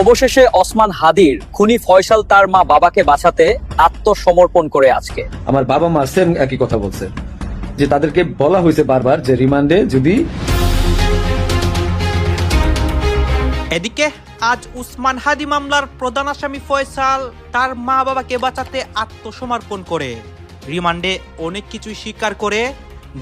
অবশেষে ওসমান হাদির খুনি ফয়সাল তার মা বাবাকে বাঁচাতে আত্মসমর্পণ করে আজকে। আমার বাবা মা সেম একই কথা বলছে যে তাদেরকে বলা হয়েছে বারবার যে রিমান্ডে যদি এদিকে আজ উসমান হাদি মামলার প্রধান আসামি ফয়সাল তার মা বাবাকে বাঁচাতে আত্মসমর্পণ করে। রিমান্ডে অনেক কিছুই স্বীকার করে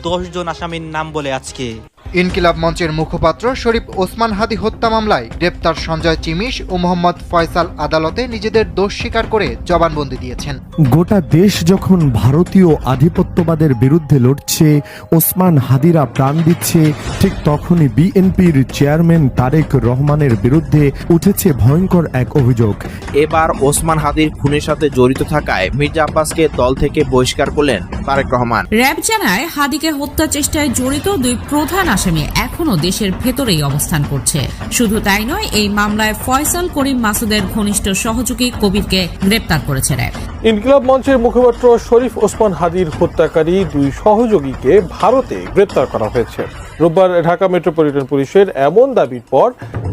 দশ জন আসামির নাম বলে আজকে। ইনকিলাব মঞ্চের মুখপাত্র শরীফ ওসমান হাদি হত্যা মামলায় গ্রেপ্তার সঞ্জয় চিমিশ ও মোহাম্মদ ফয়সাল আদালতে নিজেদের দোষ স্বীকার করে জবানবন্দি দিয়েছেন। গোটা দেশ যখন ভারতীয় আধিপত্যবাদের বিরুদ্ধে লড়ছে ওসমান হাদিরা প্রাণ দিচ্ছে ঠিক তখনই বিএনপির চেয়ারম্যান তারেক রহমানের বিরুদ্ধে উঠেছে ভয়ঙ্কর এক অভিযোগ। এবার ওসমান হাদির খুনের সাথে জড়িত থাকায় মির্জা আব্বাসকে দল থেকে বহিষ্কার করলেন তারেক রহমান। র্যাব জানায় হাদিকে হত্যা চেষ্টায় জড়িত দুই প্রধান আসামি এখনও দেশের ভেতরেই অবস্থান করছে। শুধু তাই নয় এই মামলায় ফয়সাল করিম মাসুদের ঘনিষ্ঠ সহযোগী কবিরকে গ্রেপ্তার করেছে র্যাব। ইনকিলাব মঞ্চের মুখপাত্র শরীফ ওসমান হাদির হত্যাকারী দুই সহযোগীকে ভারতে গ্রেপ্তার করা হয়েছে। রোববার ঢাকা মেট্রোপলিটন পুলিশের এমন দাবির পর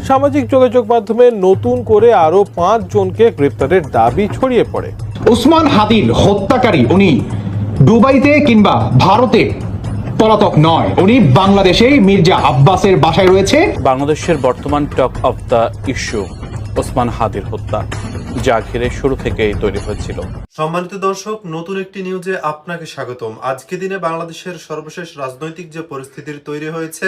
সামাজিক যোগাযোগ মাধ্যমে নতুন করে আরও পাঁচ জনকে গ্রেপ্তারের দাবি ছড়িয়ে পড়ে। ওসমান হাদির হত্যাকারী উনি দুবাইতে কিংবা ভারতে পলাতক নয়। উনি বাংলাদেশেই মির্জা আব্বাসের বাসায় রয়েছে। বাংলাদেশের বর্তমান talk of the issue Osman হাদির হত্যা যা ঘিরে শুরু থেকেই তৈরি হয়েছিল। সম্মানিত দর্শক নতুন একটি নিউজে আপনাকে স্বাগতম। আজকে দিনে বাংলাদেশের সর্বশেষ রাজনৈতিক যে পরিস্থিতির তৈরি হয়েছে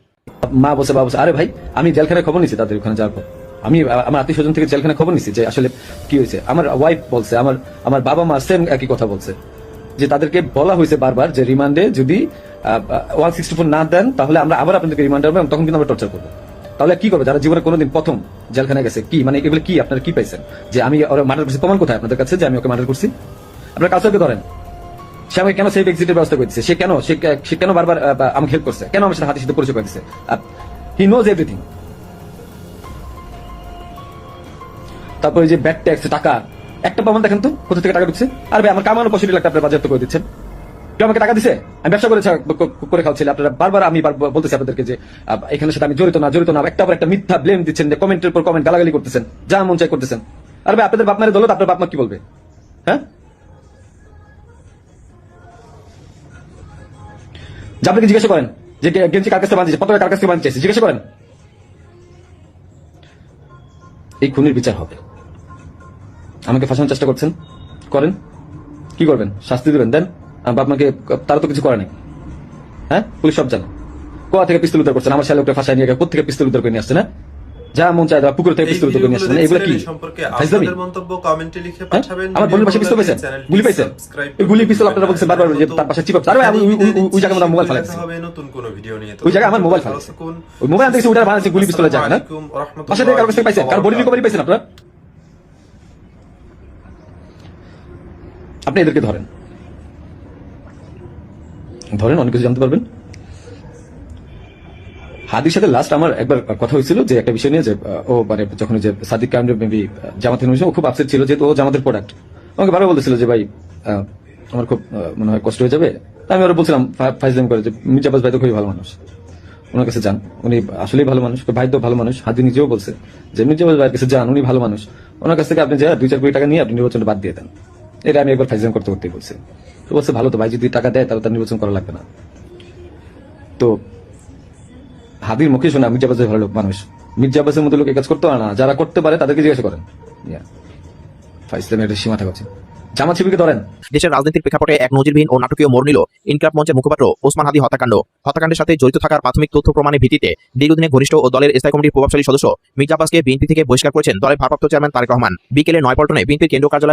মা বলছে, বাবা বলছে, আরে ভাই, আমি জেলখানায় খবর নিছি তাদের ওখানে পর। আমি, আমার আত্মীয় স্বজন থেকে জেলখানায় খবর নিছি যে আসলে কি হয়েছে। আমার ওয়াইফ বলছে, আমার আমার বাবা মা সেম একই কথা বলছে, যে তাদেরকে বলা হয়েছে বারবার যে রিমান্ডে যদি ওয়ান সিক্সটি ফোর না দেন, তাহলে আমরা আবার আপনাদেরকে রিমান্ড এবং তখন কিন্তু আমরা টর্চার করব। তাহলে কি করবে? যারা জীবনে কোনোদিন প্রথম জেলখানায় গেছে, কি মানে এগুলো কি? আপনারা কি পাইছেন? যে আমি মার্ডার করছি, প্রমাণ কোথায় আপনাদের কাছে? যে আমি ওকে মার্ডার করছি? আপনারা কাউকে ধরেন? সে আমাকে কেন সেফ এক্সিটের ব্যবস্থা করে দিচ্ছে সে কেন? সে কেন বারবার আমাকে হেল্প করছে? কেন আমার সাথে হাতের সাথে পরিচয় করে দিচ্ছে হি নোজ এভরিথিং তারপরে যে ব্যাট ট্যাক্স টাকা একটা প্রমাণ দেখেন তো কোথা থেকে টাকা ঢুকছে? আর আমার কামানো পঁয়ষট্টি লাখ আপনার বাজেয়াপ্ত করে দিচ্ছেন। কেউ আমাকে টাকা দিছে? আমি ব্যবসা করে করে খাওয়াচ্ছি আপনারা বারবার আমি বলতেছি আপনাদেরকে যে আহ, এখানের সাথে আমি জড়িত না জড়িত না। একটা পর একটা মিথ্যা ব্লেম দিচ্ছেন যে কমেন্টের পর কমেন্ট গালাগালি করতেছেন যা মন চাই করতেছেন। আর ভাই আপনাদের বাপ মায়ের দলত আপনার বাপ মা কি বলবে? হ্যাঁ? যে আপনাকে জিজ্ঞাসা করেন? যে গেঞ্জি কার কাছে বানিয়েছে? পতাকা কার কাছে বানিয়েছে? জিজ্ঞাসা করেন। এই খুনের বিচার হবে। আমাকে ফাঁসানোর চেষ্টা করছেন? করেন। কি করবেন? শাস্তি দেবেন? দেন। আপনাকে তারা তো কিছু করে নাই। হ্যাঁ? পুলিশ সব জানে। কোয়া থেকে পিস্তল উদ্ধার করছেন? আমার ওকে ফাঁসায় নিয়ে কোথা থেকে পিস্তল উদ্ধার করে নিয়ে আসছে না যা মন চায় তারা পুকুর থেকে পিস্তল নিয়ে এগুলো কি? সম্পর্কে? আপনাদের মন্তব্য কমেন্টে লিখে হ্যাঁ? পাঠাবেন। আমার বোনের পাশে পিস্তল পেয়েছেন। গুলি পেয়েছেন। গুলি পিস্তল আপনারা বলছেন বারবার যে তার পাশে চিপ আরে আমি ওই- জায়গায় আমার মোবাইল ফেলাইছি। হবে নতুন কোনো ভিডিও নিয়ে ওই জায়গায় আমার মোবাইল ওই মোবাইল থেকে ওটা বানাচ্ছে গুলি পিস্তলের জায়গা না পাশে থেকে কারও কাছ পাইছেন কারও বডি রিকভারি পাইছেন আপনারা? আপনি এদেরকে ধরেন। ধরেন অনেক কিছু জানতে পারবেন। হাদির সাথে লাস্ট আমার একবার কথা হয়েছিল যে একটা বিষয় নিয়ে যে ও মানে যখন যে সাদিক কামরে মেবি জামাতের হয়েছে ও খুব আপসেট ছিল, যেহেতু ও জামাতের প্রোডাক্ট আমাকে বারবার বলতেছিল যে, ভাই আমার খুব মনে হয় কষ্ট হয়ে যাবে। আমি ওরা বলছিলাম ফাইজলাম করে যে মির্জাবাজ ভাই তো খুবই ভালো মানুষ। ওনার কাছে যান। উনি আসলেই ভালো মানুষ ভাই তো ভালো মানুষ। হাদি নিজেও বলছে যে মির্জাবাজ ভাইয়ের কাছে যান, উনি ভালো মানুষ। ওনার কাছ থেকে আপনি যা দুই চার কোটি টাকা নিয়ে আপনি নির্বাচনটা বাদ দিয়ে দেন। এটা আমি একবার ফাইজলাম করতে করতেই বলছি। তো বলছে, ভালো তো ভাই, যদি টাকা দেয় তাহলে তার নির্বাচন করা লাগবে না। তো হাদির মুখে শোনা মির্জা আব্বাসের ভালো লোক, মানুষ। মির্জা আব্বাসের মতো লোক কাজ করতে পারে না। যারা করতে পারে, তাদেরকে জিজ্ঞাসা করেন। ওসমান জড়িত থাকার প্রাথমিক তথ্য ভিত্তিতে ঘনিষ্ঠ ও দলের স্থায়ী প্রভাবশালী সদস্য থেকে বহিষ্কার দলের রহমান। বিকেলে নয়পল্টনে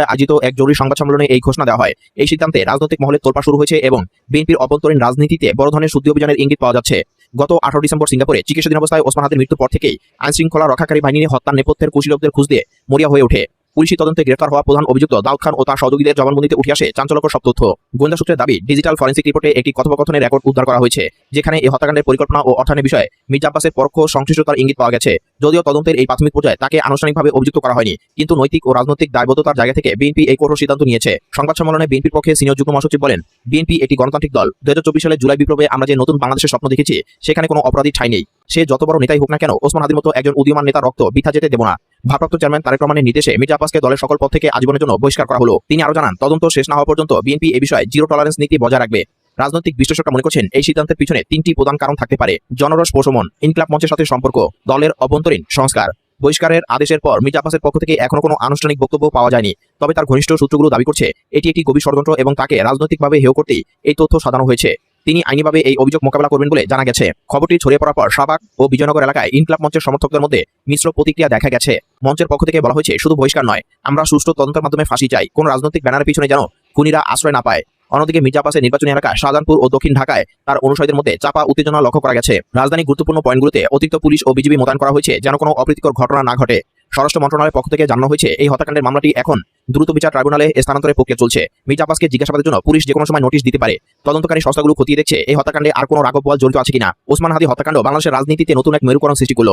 আয়োজিত এক জরুরি সংবাদ সম্মেলনে এই ঘোষণা দেওয়া হয়। এই সিদ্ধান্তে রাজনৈতিক মহলে তোলপা শুরু হয়েছে এবং বিএনপির অভ্যন্তরীণ রাজনীতিতে বড় ধরনের শুদ্ধি অভিযানের ইঙ্গিত পাওয়া যাচ্ছে। গত আঠারো ডিসেম্বর সিঙ্গাপুরে চিকিৎসাধীন অবস্থায় ওসমান হাতের মৃত্যুর পর থেকেই আইনশৃঙ্খলা রক্ষাকারী বাহিনী হত্যার নেপথ্যের কুশীলবদের দিয়ে মরিয়া হয়ে ওঠে। পুলিশি তদন্তে গ্রেফতার হওয়া প্রধান অভিযুক্ত দাউদ খান ও তার সহযোগীদের জবানবন্দিতে উঠে আসে চাঞ্চল্যকর সব তথ্য। গোয়েন্দা সূত্রের দাবি, ডিজিটাল ফরেন্সিক রিপোর্টে একটি কথোপকথনের রেকর্ড উদ্ধার করা হয়েছে, যেখানে এই হত্যাকাণ্ডের পরিকল্পনা ও অর্থায়নের বিষয়ে মির্জা আব্বাসের পরোক্ষ সংশ্লিষ্টতার ইঙ্গিত পাওয়া গেছে। যদিও তদন্তের এই প্রাথমিক পর্যায়ে তাকে আনুষ্ঠানিকভাবে অভিযুক্ত করা হয়নি, কিন্তু নৈতিক ও রাজনৈতিক দায়বদ্ধতার জায়গা থেকে বিএনপি এই কঠোর সিদ্ধান্ত নিয়েছে। সংবাদ সম্মেলনে বিএনপির পক্ষে সিনিয়র যুগ্ম মহাসচিব বলেন, বিএনপি একটি গণতান্ত্রিক দল। দু সালে জুলাই বিপ্লবে আমরা যে নতুন বাংলাদেশের স্বপ্ন দেখেছি, সেখানে কোনো অপরাধী ঠাই নেই। সে যত বড় নেতাই হোক না কেন, ওসমান হাদির মতো একজন উদীয়মান নেতা রক্ত বৃথা যেতে দেব না। ভারপ্রাপ্ত চেয়ারম্যান তারেক রহমানের নির্দেশে মির্জা আব্বাসকে দলের সকল পদ থেকে আজীবনের জন্য বহিষ্কার করা হলো। তিনি আরও জানান, তদন্ত শেষ না হওয়া পর্যন্ত বিএনপি এই বিষয়ে জিরো টলারেন্স নীতি বজায় রাখবে। রাজনৈতিক বিশ্লেষকরা মনে করছেন, এই সিদ্ধান্তের পিছনে তিনটি প্রধান কারণ থাকতে পারে। জনরস প্রশমন, ইনকলাব মঞ্চের সাথে সম্পর্ক, দলের অভ্যন্তরীণ সংস্কার। বহিষ্কারের আদেশের পর মির্জা আব্বাসের পক্ষ থেকে এখনও কোনো আনুষ্ঠানিক বক্তব্য পাওয়া যায়নি। তবে তার ঘনিষ্ঠ সূত্রগুলো দাবি করছে, এটি একটি গভীর ষড়যন্ত্র এবং তাকে রাজনৈতিকভাবে হেয় করতেই এই তথ্য সাজানো হয়েছে। তিনি আইনিভাবে এই অভিযোগ মোকাবেলা করবেন বলে জানা গেছে। খবরটি ছড়িয়ে পড়ার পর শাহবাগ ও বিজয়নগর এলাকায় ইনকলাব মঞ্চের সমর্থকদের মধ্যে মিশ্র প্রতিক্রিয়া দেখা গেছে। মঞ্চের পক্ষ থেকে বলা হয়েছে, শুধু বহিষ্কার নয়, আমরা সুষ্ঠু তদন্তের মাধ্যমে ফাঁসি চাই। কোন রাজনৈতিক ব্যানারের পিছনে যেন খুনিরা আশ্রয় না পায়। অন্যদিকে মির্জাপাসের নির্বাচনী এলাকা শাহজাহানপুর ও দক্ষিণ ঢাকায় তার অনুসারীদের মধ্যে চাপা উত্তেজনা লক্ষ্য করা গেছে। রাজধানী গুরুত্বপূর্ণ পয়েন্টগুলোতে অতিরিক্ত পুলিশ ও বিজিবি মোতায়েন করা হয়েছে যেন কোনো অপ্রীতিকর ঘটনা না ঘটে। স্বরাষ্ট্র মন্ত্রণালয়ের পক্ষ থেকে জানানো হয়েছে, এই হত্যাকাণ্ডের মামলাটি এখন দ্রুত বিচার ট্রাইব্যুনালে স্থানান্তরের প্রক্রিয়া চলছে। মির্জা আব্বাসকে জিজ্ঞাসাবাদের জন্য পুলিশ যে কোনো সময় নোটিশ দিতে পারে। তদন্তকারী সংস্থাগুলো খতিয়ে দেখছে, এই হত্যাকাণ্ডে আর কোনো রাঘব বল জড়িত আছে কিনা। ওসমান হাদি হত্যাকাণ্ড বাংলাদেশের রাজনীতিতে নতুন এক মেরুকরণ সৃষ্টি করল।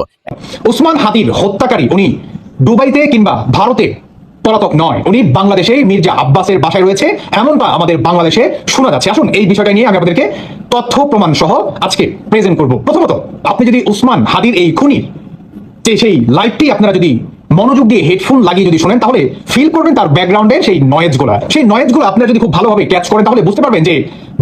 ওসমান হাদির হত্যাকারী, উনি দুবাইতে কিংবা ভারতে পলাতক নয়। উনি বাংলাদেশে মির্জা আব্বাসের বাসায় রয়েছে। এমনটা আমাদের বাংলাদেশে শোনা যাচ্ছে। আসুন, এই বিষয়টা নিয়ে আমি আপনাদেরকে তথ্য প্রমাণ সহ আজকে প্রেজেন্ট করব। প্রথমত, আপনি যদি উসমান হাদির এই খুনি, যে সেই লাইভটি আপনারা যদি মনোযোগ দিয়ে হেডফোন লাগিয়ে যদি শোনেন, তাহলে ফিল করবেন তার ব্যাকগ্রাউন্ডের সেই নয়েজগুলা। সেই নয়েজগুলো আপনারা যদি খুব ভালোভাবে ক্যাচ করেন, তাহলে বুঝতে পারবেন যে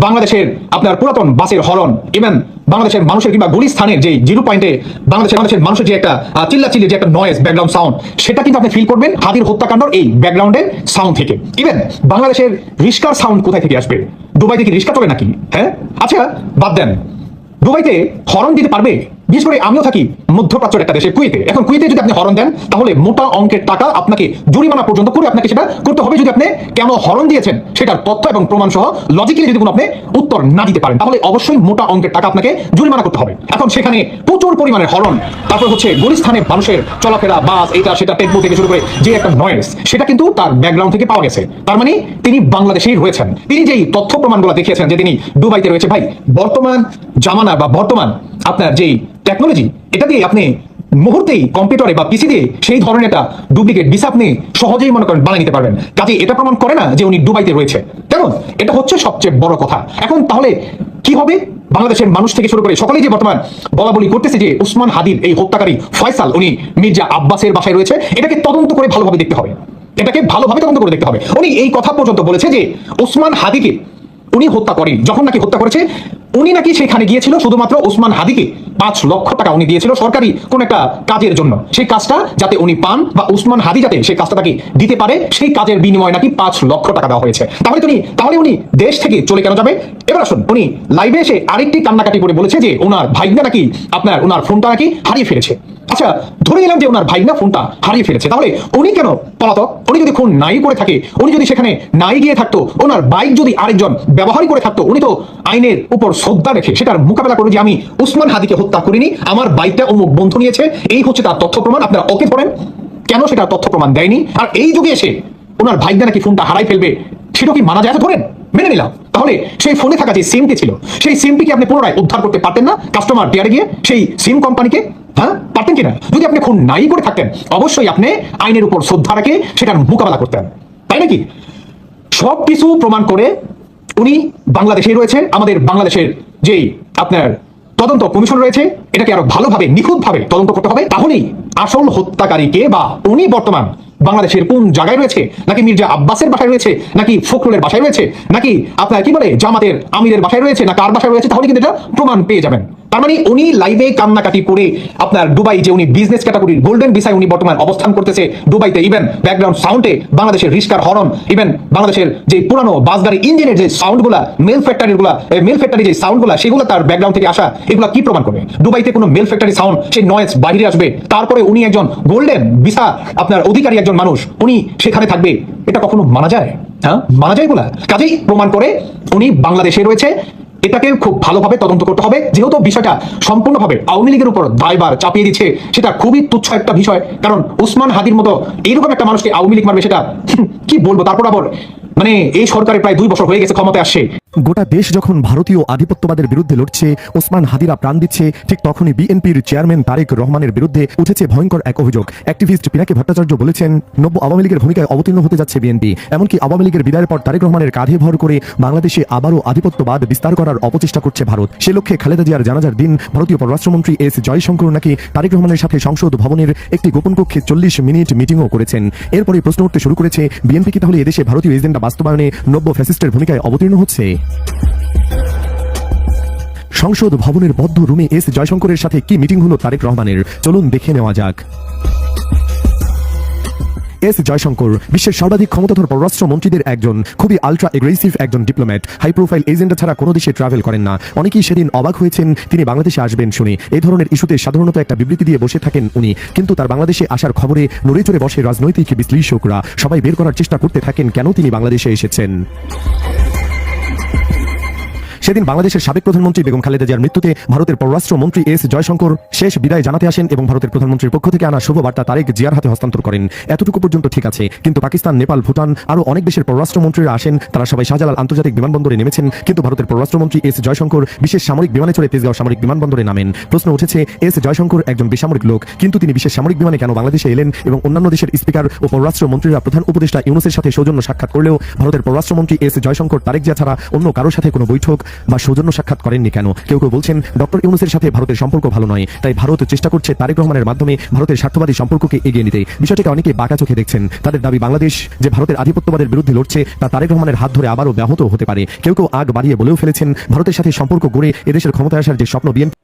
বাংলাদেশের আপনার পুরাতন বাসের হরন ইভেন বাংলাদেশের মানুষের কিংবা গুলিস্থানের যে জিরো পয়েন্টে বাংলাদেশের মানুষের মানুষের যে একটা চিল্লা চিল্লি যে একটা নয়েজ ব্যাকগ্রাউন্ড সাউন্ড সেটা কিন্তু আপনি ফিল করবেন হাদির হত্যাকাণ্ডর এই ব্যাকগ্রাউন্ডের সাউন্ড থেকে। ইভেন বাংলাদেশের রিস্কার সাউন্ড কোথায় থেকে আসবে? দুবাই থেকে রিস্কা চলে নাকি? হ্যাঁ? আচ্ছা বাদ দেন। দুবাইতে হরন দিতে পারবে? বিশেষ করে আমিও থাকি মধ্যপ্রাচ্যের একটা দেশে কুয়েতে। এখন কুয়েতে যদি আপনি হরন দেন, তাহলে মোটা অঙ্কের টাকা আপনাকে জরিমানা পর্যন্ত করে আপনাকে সেটা করতে হবে যদি আপনি কেন হরন দিয়েছেন, সেটার তথ্য এবং প্রমাণ সহ লজিক্যালি যদি কোনো আপনি উত্তর না দিতে পারেন, তাহলে অবশ্যই মোটা অঙ্কের টাকা আপনাকে জরিমানা করতে হবে। এখন সেখানে প্রচুর পরিমাণে হরন তারপর হচ্ছে গুলিস্থানে মানুষের চলাফেরা, বাস এটা সেটা, টেম্পো থেকে শুরু করে যে একটা নয়েস সেটা কিন্তু তার ব্যাকগ্রাউন্ড থেকে পাওয়া গেছে। তার মানে তিনি বাংলাদেশেই রয়েছেন। তিনি যেই তথ্য প্রমাণগুলো দেখিয়েছেন যে তিনি দুবাইতে রয়েছে, ভাই, বর্তমান জামানা বা বর্তমান আপনার যেই টেকনোলজি এটা দিয়ে আপনি মুহূর্তেই কম্পিউটারে বা পিসি দিয়ে সেই ধরনের একটা ডুপ্লিকেট ভিসা আপনি সহজেই মনে করেন বানিয়ে নিতে পারবেন। কাজে এটা প্রমাণ করে না যে উনি দুবাইতে রয়েছে। কেমন এটা হচ্ছে সবচেয়ে বড় কথা। এখন তাহলে কি হবে? বাংলাদেশের মানুষ থেকে শুরু করে সকলেই যে বর্তমান বলা বলি করতেছে যে উসমান হাদির এই হত্যাকারী ফয়সাল, উনি মির্জা আব্বাসের বাসায় রয়েছে, এটাকে তদন্ত করে ভালোভাবে দেখতে হবে। এটাকে ভালোভাবে তদন্ত করে দেখতে হবে। উনি এই কথা পর্যন্ত বলেছে যে ওসমান হাদিকে উনি হত্যা করেন। যখন নাকি হত্যা করেছে উনি নাকি সেখানে গিয়েছিল শুধুমাত্র ওসমান হাদিকে পাঁচ লক্ষ টাকা উনি দিয়েছিল সরকারি কোন একটা কাজের জন্য। সেই কাজটা যাতে উনি পান বা উসমান হাদি যাতে সেই কাজটা তাকে দিতে পারে, সেই কাজের বিনিময়ে নাকি পাঁচ লক্ষ টাকা দেওয়া হয়েছে। তাহলে তিনি তাহলে উনি দেশ থেকে চলে কেন যাবে? এবার আসুন, উনি লাইভে এসে আরেকটি কান্নাকাটি করে বলেছে যে ওনার ভাইগনা নাকি আপনার, ওনার ফোনটা নাকি হারিয়ে ফেলেছে। আচ্ছা ধরে নিলাম যে ওনার ভাইগনা ফোনটা হারিয়ে ফেলেছে। তাহলে উনি কেন পলাতক? উনি যদি খুন নাই করে থাকে, উনি যদি সেখানে নাই গিয়ে থাকতো, ওনার বাইক যদি আরেকজন ব্যবহারই করে থাকতো, উনি তো আইনের উপর শ্রদ্ধা রেখে সেটার মোকাবেলা করে যে আমি উসমান হাদিকে হত্যা করিনি, আমার বাইকটা অমুক বন্ধু নিয়েছে, এই হচ্ছে তার তথ্য প্রমাণ, আপনারা ওকে ধরেন কেন সেটা তথ্য প্রমাণ দেয়নি? আর এই যুগে এসে ওনার ভাইগনা নাকি ফোনটা হারাই ফেলবে, সেটা কি মানা যায়? ধরেন, মেনে নিলাম। তাহলে সেই ফোনে থাকা যে সিমটি ছিল, সেই সিমটিকে আপনি পুনরায় উদ্ধার করতে পারতেন না? কাস্টমার কেয়ারে গিয়ে সেই সিম কোম্পানিকে হ্যাঁ পারতেন কিনা? যদি আপনি খুন নাই করে থাকতেন, অবশ্যই আপনি আইনের উপর শ্রদ্ধা রেখে সেটার মোকাবেলা করতেন। তাই নাকি? সব কিছু প্রমাণ করে উনি বাংলাদেশেই রয়েছে, আমাদের বাংলাদেশের যেই আপনার তদন্ত কমিশন রয়েছে, এটাকে আরও ভালোভাবে, নিখুঁতভাবে তদন্ত করতে হবে। তাহলেই আসল হত্যাকারী কে বা উনি বর্তমান বাংলাদেশের কোন জায়গায় রয়েছে, নাকি মির্জা আব্বাসের বাসায় রয়েছে, নাকি ফখরুলের বাসায় রয়েছে, নাকি আপনার কি বলে জামাতের আমিরের বাসায় রয়েছে, না কার বাসায় রয়েছে, তাহলে কিন্তু এটা প্রমাণ পেয়ে যাবেন। তার মানে উনি লাইভে কান্নাকাটি করে আপনার দুবাই যে উনি বিজনেস ক্যাটাগরির গোল্ডেন ভিসায় উনি বর্তমান অবস্থান করতেছে, দুবাইতে ইভেন ব্যাকগ্রাউন্ড সাউন্ডে বাংলাদেশের রিস্কার হরন ইভেন বাংলাদেশের যে পুরানো বাস গাড়ি ইঞ্জিনের যে সাউন্ডগুলা মেল ফ্যাক্টরিরগুলা মেল ফ্যাক্টরি যে সাউন্ডগুলা সেগুলো তার ব্যাকগ্রাউন্ড থেকে আসা, এগুলা কি প্রমাণ করবে দুবাইতে কোনো মেল ফ্যাক্টরি সাউন্ড সেই নয়েজ বাইরে আসবে, তারপরে উনি একজন গোল্ডেন ভিসা আপনার অধিকারী একজন মানুষ, উনি সেখানে থাকবে, এটা কখনো মানা যায়? হ্যাঁ? মানা যায় বলা? কাজেই প্রমাণ করে উনি বাংলাদেশে রয়েছে এটাকে খুব ভালোভাবে তদন্ত করতে হবে। যেহেতু বিষয়টা সম্পূর্ণভাবে আওয়ামী লীগের উপর দায়বার চাপিয়ে দিচ্ছে, সেটা খুবই তুচ্ছ একটা বিষয়। কারণ উসমান হাদির মতো এইরকম একটা মানুষকে আওয়ামী লীগ মারবে সেটা কি বলব? তারপর আবার মানে এই সরকারের প্রায় দুই বছর হয়ে গেছে ক্ষমতায় আসছে। গোটা দেশ যখন ভারতীয় আধিপত্যবাদের বিরুদ্ধে লড়ছে, ওসমান হাদিরা প্রাণ দিচ্ছে, ঠিক তখনই বিএনপির চেয়ারম্যান তারেক রহমানের বিরুদ্ধে উঠেছে ভয়ঙ্কর এক অভিযোগ। অ্যাক্টিভিস্ট পিনাকি ভট্টাচার্য বলেছেন, নব্য আওয়ামী লীগের ভূমিকায় অবতীর্ণ হতে যাচ্ছে বিএনপি। এমনকি আওয়ামী লীগের বিদায়ের পর তারেক রহমানের কাঁধে ভর করে বাংলাদেশে আবারও আধিপত্যবাদ বিস্তার করার অপচেষ্টা করছে ভারত। সে লক্ষ্যে খালেদা জিয়ার জানাজার দিন ভারতীয় পররাষ্ট্রমন্ত্রী এস জয়শঙ্কর নাকি তারেক রহমানের সাথে সংসদ ভবনের একটি গোপন কক্ষে চল্লিশ মিনিট মিটিংও করেছেন। এরপরে প্রশ্ন উঠতে শুরু করেছে, বিএনপি কি তাহলে এদেশে ভারতীয় এজেন্ডা বাস্তবায়নে নব্য ফ্যাসিস্টের ভূমিকায় অবতীর্ণ হচ্ছে? সংসদ ভবনের বদ্ধ রুমে এস জয়শঙ্করের সাথে কি মিটিং হলো তারেক রহমানের? চলুন দেখে নেওয়া যাক। এস জয়শঙ্কর, বিশ্বের সর্বাধিক ক্ষমতাধর পররাষ্ট্র মন্ত্রীদের একজন, খুবই আলট্রা এগ্রেসিভ একজন ডিপ্লোম্যাট হাই প্রোফাইল এজেন্ডা ছাড়া কোনো দেশে ট্রাভেল করেন না। অনেকেই সেদিন অবাক হয়েছেন, তিনি বাংলাদেশে আসবেন শুনে। এই ধরনের ইস্যুতে সাধারণত একটা বিবৃতি দিয়ে বসে থাকেন উনি। কিন্তু তার বাংলাদেশে আসার খবরে নড়ে চড়ে বসে রাজনৈতিক বিশ্লেষকরা। সবাই বের করার চেষ্টা করতে থাকেন কেন তিনি বাংলাদেশে এসেছেন। সেদিন বাংলাদেশের সাবেক প্রধানমন্ত্রী বেগম খালেদা জিয়ার মৃত্যুতে ভারতের পররাষ্ট্র মন্ত্রী এস জয়শঙ্কর শেষ বিদায় জানাতে আসেন এবং ভারতের প্রধানমন্ত্রীর পক্ষ থেকে আনা শুভ বার্তা তারেক জিয়ার হাতে হস্তান্তর করেন। এতটুকু পর্যন্ত ঠিক আছে, কিন্তু পাকিস্তান, নেপাল, ভুটান আরও অনেক দেশের পররাষ্ট্রমন্ত্রীরা আসেন। তারা সবাই শাহজালাল আন্তর্জাতিক বিমানবন্দরে নেমেছেন, কিন্তু ভারতের পররাষ্ট্রমন্ত্রী এস জয়শঙ্কর বিশেষ সামরিক বিমানে চড়ে তেজগাঁও সামরিক বিমানবন্দরে নামেন। প্রশ্ন উঠেছে, এস জয়শঙ্কর একজন বেসামরিক লোক, কিন্তু তিনি বিশেষ সামরিক বিমানে কেন বাংলাদেশে এলেন এবং অন্যান্য দেশের স্পিকার ও পররাষ্ট্রমন্ত্রীরা প্রধান উপদেষ্টা ইউনুসের সাথে সৌজন্য সাক্ষাৎ করলেও ভারতের পররাষ্ট্রমন্ত্রী এস জয়শঙ্কর তারেক জিয়া ছাড়া অন্য কারোর সাথে কোনো বৈঠক বা সৌজন্য সাক্ষাৎ করেননি কেন? কেউ কেউ বলছেন, ডক্টর ইউনুসের সাথে ভারতের সম্পর্ক ভালো নয়, তাই ভারত চেষ্টা করছে তারেক রহমানের মাধ্যমে ভারতের স্বার্থবাদী সম্পর্ককে এগিয়ে নিতে। বিষয়টিকে অনেকে বাঁকা চোখে দেখছেন। তাদের দাবি বাংলাদেশ যে ভারতের আধিপত্যবাদের বিরুদ্ধে লড়ছে, তা তারেক রহমানের হাত ধরে আবারও ব্যাহত হতে পারে। কেউ কেউ আগ বাড়িয়ে বলেও ফেলেছেন, ভারতের সাথে সম্পর্ক গড়ে এদেশের ক্ষমতায় আসার যে স্বপ্ন বিএনপি